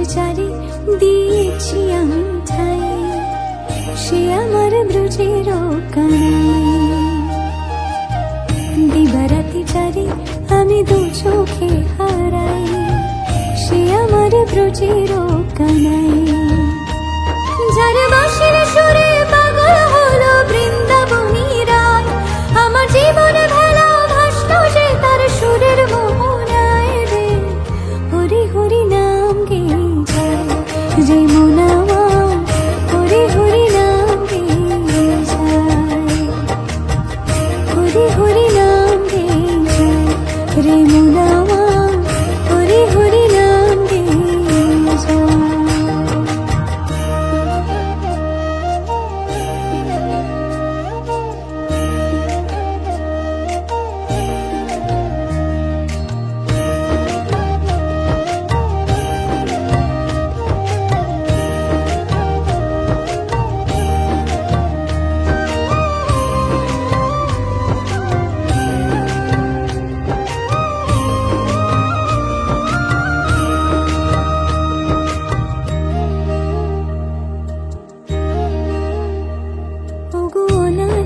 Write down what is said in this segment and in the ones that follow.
যে চারি দিয়েছি আমি সে আমার ব্রজের দিবারাতি চারি আমি দু চোখে হারাই। সে আমার ব্রজের কানাই যে মন হরি হরি নাম হরি হরি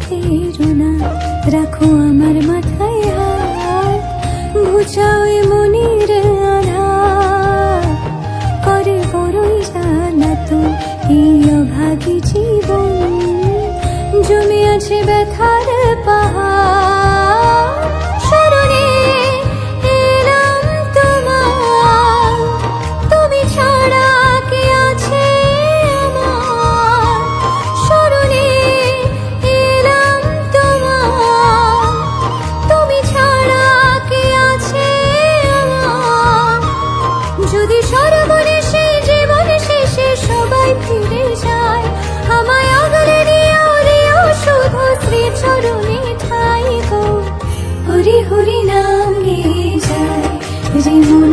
ফিরো না রাখো আমার মাথায় হাত, ঘুচাও মনির আধা করে বড়ই জানা তো এই অভাগী জীবন। জমে আছে ব্যথার পাহাড়। हरि हरि नाम गे जय